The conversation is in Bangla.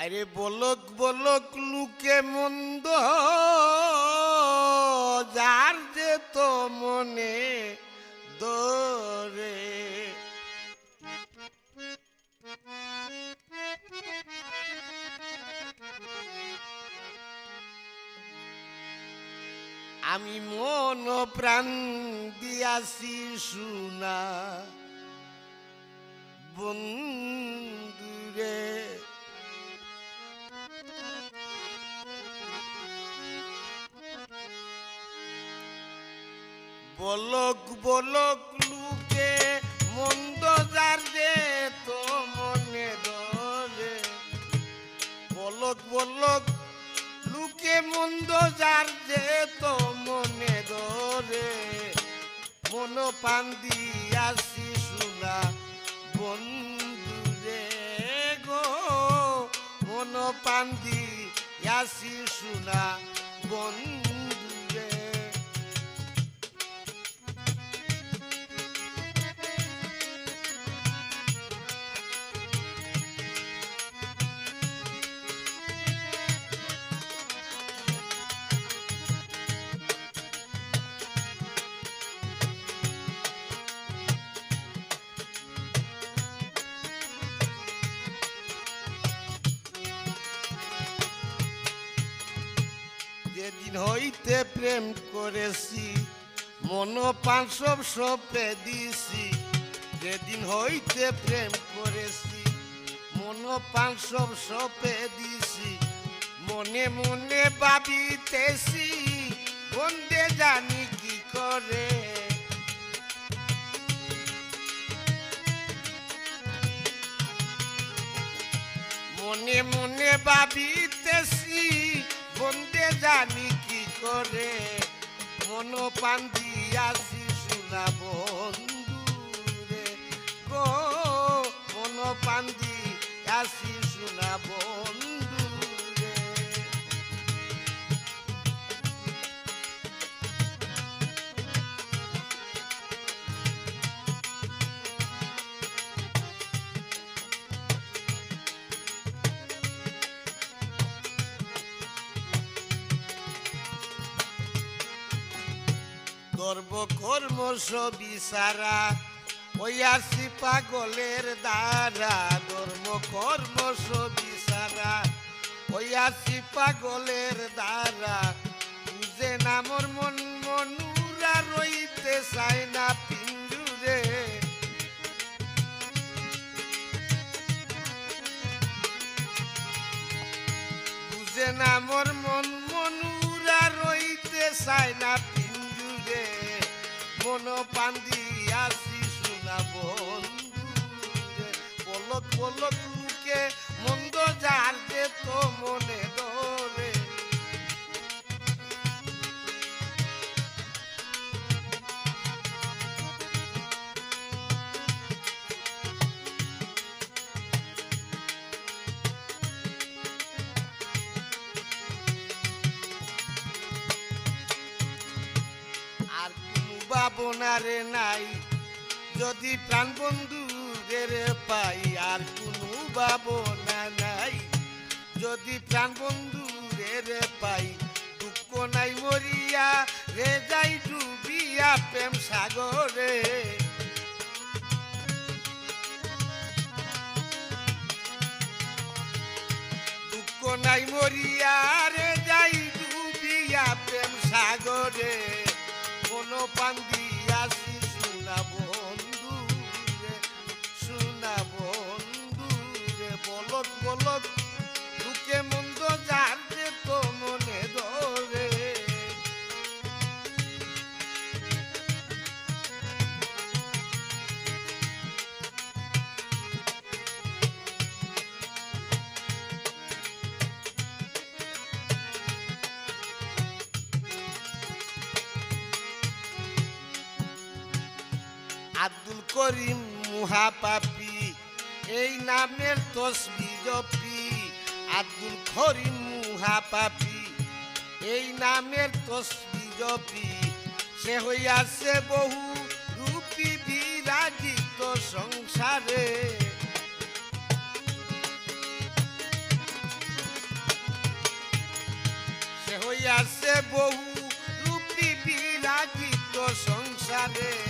আরে বলক বলক, লুকে মন্দ যার যে তো মনে দরে। আমি মন প্রাণ দিয়াছি শুনা বন্ধুরে। বলক বলক লুকে, মন্দ যার যে তো মনে ধরে। বলক বলক লুকে, মন্দ যার যে তো মনে ধরে। মন পান দিয়াছি শুনা বন্ধুরে গো। মন পান দিয়াছি শুনা যেদিন হইতে প্রেম করেছি মন পান সব সপে দিছি। যেদিন হইতে প্রেম করেছি মন পান সব সপে দিছি। মনে মনে ভাবিতেছি, বন্দে জানি কি করে। মনে মনে ভাবিতেছি, বন্দে জানি করে। মন পান দিয়াছি শোনা গর্ব কর্ম সবই সারা। ওয়াসি পাগলের দ্বারা ধর্ম কর্ম সবই সারা। ওয়াসি পাগলের দ্বারা, বুঝে নামর মন, মনুরা রইতে চায় না পিঞ্জুরে বুঝে না মোর মন, মনুরা রইতে চায় না মন পান্দি আসি শোনা বন্ধু পলক পলক কোনো ভাবনারে নাই। যদি প্রাণ বন্ধুদের পাই, আর কোনো ভাবনা নাই। যদি প্রাণ বন্ধুদের পাই, দুঃখ নাই মরিয়া রে, যাই ডুবিয়া প্রেম সাগরে। দুঃখ নাই মরিয়া রে, যাই ডুবিয়া প্রেম সাগরে। কোন আব্দুল করিম মুহাপাপি, এই নামের তসবি জপি। আব্দুল করিম মুহাপাপি, এই নামের তসবি জপি। সে হইয়াছে বহু রূপী বিরাজিত সংসারে। সে হইয়াছে বহু রূপী বিরাজিত সংসারে।